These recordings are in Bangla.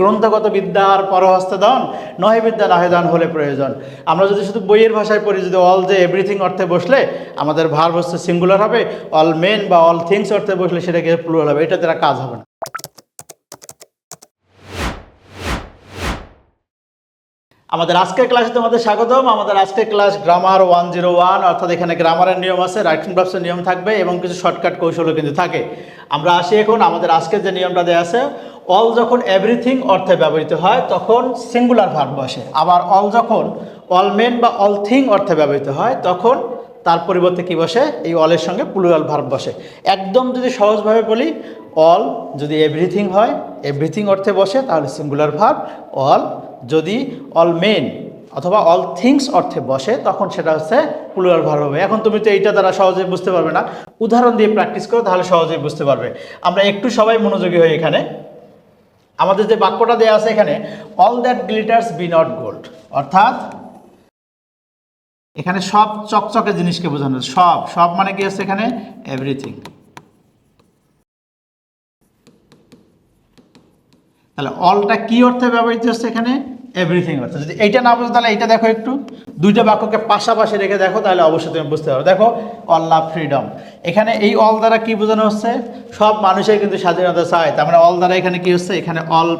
গ্রন্থগত বিদ্যা আর পরহস্ত দান নয় বিদ্যা নহে দান হলে প্রয়োজন। আমরা যদি শুধু বইয়ের ভাষায় পড়ি, যদি অল যে এভরিথিং অর্থে বসলে, আমাদের ভার বস্তু সিঙ্গুলার হবে অল মেন বা অল থিংস অর্থে বসলে সেটাকে প্লুরাল হবে এটা তারা কাজ হবে না। আমাদের আজকের ক্লাসে তোমাদের স্বাগতম। আমাদের আজকের class grammar one zero one অর্থাৎ এখানে গ্রামারের নিয়ম আছে রাইটিং ড্রাফটসের নিয়ম থাকবে এবং কিছু শর্টকাট কৌশলও কিন্তু থাকে। আমরা আসি এখন, আমাদের আজকের যে নিয়মটা দেওয়া আছে অল যখন এভরিথিং অর্থে ব্যবহৃত হয়, তখন সিঙ্গুলার ভার্ব বসে। আবার অল যখন অল মেন বা অল থিং অর্থে ব্যবহৃত হয়, তখন তার পরিবর্তে কি বসে? এই অলের সঙ্গে প্লুরাল ভার্ব বসে। একদম যদি সহজভাবে বলি অল যদি এভরিথিং হয় এভরিথিং অর্থে বসে, তাহলে সিঙ্গুলার ভার্ব অল যদি অল মেন অথবা অল থিংস অর্থে বসে, তখন সেটা হচ্ছে প্লুরাল ভার্ব হবে। এখন তুমি তো এইটা দ্বারা সহজে বুঝতে পারবে না। উদাহরণ দিয়ে প্র্যাকটিস করো, তাহলে সহজেই বুঝতে পারবে। আমরা একটু সবাই মনোযোগী হই এখানে। আমাদের যে বাক্যটা দেওয়া আছে এখানে all that glitters be not gold অর্থাৎ, এখানে সব চকচকে জিনিসকে বোঝানো সব সব মানে কি হচ্ছে এখানে? এভরিথিং তাহলে অলটা কি অর্থে ব্যবহৃত হচ্ছে এখানে? এভরিথিং অর্থে। যদি এইটা না বুঝো, তাহলে এইটা দেখো একটু। দুইটা বাক্যকে পাশাপাশি রেখে দেখো, তাহলে অবশ্যই তুমি বুঝতে পারো দেখো অল লাভ ফ্রিডম এখানে এই অল দ্বারা কি বোঝানো হচ্ছে? সব মানুষের কিন্তু স্বাধীনতা চায় তার মানে অল দ্বারা এখানে কি হচ্ছে? এখানে অল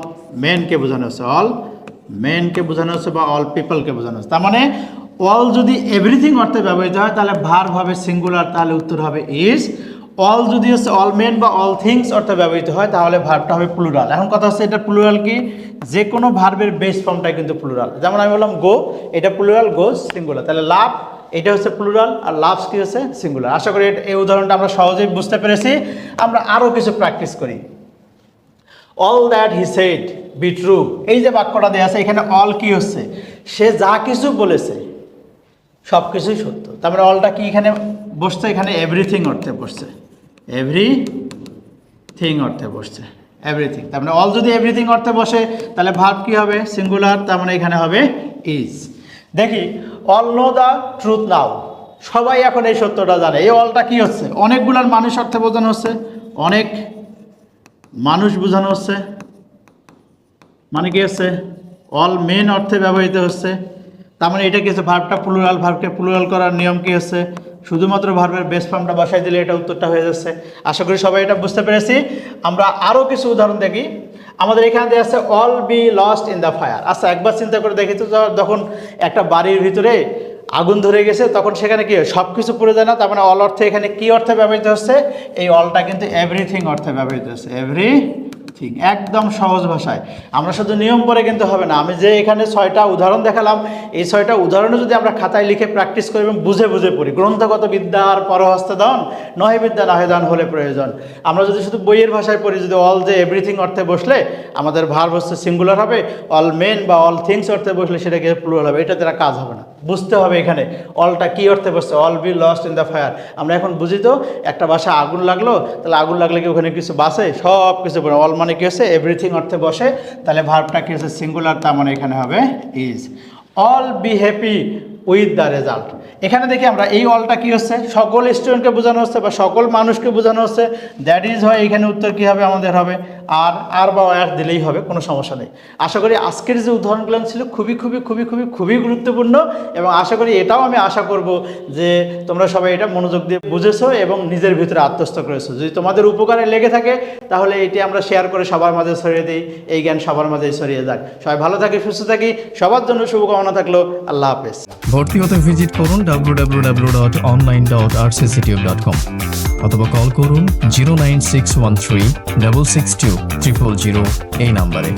মেনকে বোঝানো হচ্ছে। অল মেনকে বোঝানো হচ্ছে বা অল পিপলকে বোঝানো হচ্ছে। তার মানে অল যদি এভরিথিং অর্থে ব্যবহৃত হয়, তাহলে ভার হবে সিঙ্গুলার তাহলে উত্তর হবে ইজ অল যদি হচ্ছে অল মেন বা অল থিংস অর্থে ব্যবহৃত হয়, তাহলে ভার্বটা হবে প্লুরাল এখন কথা হচ্ছে এটা প্লুরাল কি? যে কোনো ভার্বের বেস ফর্মটাই কিন্তু প্লুরাল যেমন আমি বললাম গো এটা প্লুরাল গো সিঙ্গুলার তাহলে লাভ এটা হচ্ছে প্লুরাল আর লাভস কি হচ্ছে? সিঙ্গুলার আশা করি এই উদাহরণটা আমরা সহজেই বুঝতে পেরেছি। আমরা আরও কিছু প্র্যাকটিস করি। All that he said be true এই যে বাক্যটা দেওয়া আছে, এখানে অল কি হচ্ছে? সে যা কিছু বলেছে সব কিছুই সত্য। তার মানে অলটা কি এখানে বসছে? এখানে এভরিথিং অর্থে বসছে। এভরি থিং অর্থে বসছে। এভরিথিং তার মানে অল যদি এভরিথিং অর্থে বসে, তাহলে ভার্ব কি হবে? সিঙ্গুলার তার মানে এখানে হবে ইজ দেখি all know the truth now সবাই এখন এই সত্যটা জানে। এই অলটা কি হচ্ছে? অনেকগুলার মানুষ অর্থে বোঝানো হচ্ছে। অনেক মানুষ বোঝানো হচ্ছে। মানে কি হচ্ছে? অল মেন অর্থে ব্যবহৃত হচ্ছে। তার মানে এটা কি হচ্ছে? ভার্বটা প্লুরাল ভার্বকে প্লুরাল করার নিয়ম কি হচ্ছে? শুধুমাত্র ভার্বের বেস ফর্মটা বসাই দিলে এটা উত্তরটা হয়ে যাচ্ছে। আশা করি সবাই এটা বুঝতে পেরেছি। আমরা আরও কিছু উদাহরণ দেখি। আমাদের এখানে দেওয়া আছে all be lost in the fire আচ্ছা একবার চিন্তা করে দেখি তো যখন একটা বাড়ির ভিতরে আগুন ধরে গেছে, তখন সেখানে কি সব কিছু পড়ে যায় না? তার মানে অল অর্থে এখানে কি অর্থে ব্যবহৃত হচ্ছে? এই অলটা কিন্তু এভরিথিং অর্থে ব্যবহৃত হচ্ছে। এভরি ঠিক, একদম সহজ ভাষায়। আমরা শুধু নিয়ম পরে কিন্তু হবে না। আমি যে এখানে ছয়টা উদাহরণ দেখালাম, এই ছয়টা উদাহরণও যদি আমরা খাতায় লিখে প্র্যাকটিস করি এবং বুঝে বুঝে পড়ি, গ্রন্থগত বিদ্যার পরহস্তে দান নহে বিদ্যা, নহে দান হলে প্রয়োজন। আমরা যদি শুধু বইয়ের ভাষায় পড়ি, যদি অল যে এভরিথিং অর্থে বসলে, আমাদের ভার বস্তু সিঙ্গুলার হবে অল মেন বা অল থিংস অর্থে বসলে সেটাকে প্লুরাল হবে এটা তারা কাজ হবে না। বুঝতে হবে এখানে। অলটা কি অর্থে বসছে? All be lost in the fire আমরা এখন বুঝি তো, একটা বাসা আগুন লাগল, তাহলে আগুন লাগলে কি ওখানে কিছু বাসে? সব কিছু অল মানে কি হচ্ছে? এভরিথিং অর্থে বসে। তাহলে ভার্বটা কি হচ্ছে? সিঙ্গুলার তার মানে এখানে হবে is all be happy with the result এখানে দেখি আমরা এই অলটা কি হচ্ছে? সকল স্টুডেন্টকে বোঝানো হচ্ছে বা সকল মানুষকে বোঝানো হচ্ছে। দ্যাট ইজ হয় এখানে উত্তর কী হবে? আমাদের হবে আর আর বা আর দিলেই হবে, কোনো সমস্যা নেই। আশা করি আজকের যে উদাহরণগুলো ছিল খুবই খুবই খুবই খুবই খুবই গুরুত্বপূর্ণ এবং আশা করি এটাও আমি আশা করব যে তোমরা সবাই এটা মনোযোগ দিয়ে বুঝেছ এবং নিজের ভিতরে আত্মস্থ করেছ। যদি তোমাদের উপকারে লেগে থাকে, তাহলে এটি আমরা শেয়ার করে সবার মাঝে ছড়িয়ে দিই, এই জ্ঞান সবার মাঝে ছড়িয়ে যাক। সবাই ভালো থাকি, সুস্থ থাকি, সবার জন্য শুভকামনা থাকল, আল্লাহ হাফেজ। ভর্তি হতে ভিজিট করুন www.online.rcctube.com অথবা কল করুন zero nine six one three double six two triple zero এই নাম্বারে।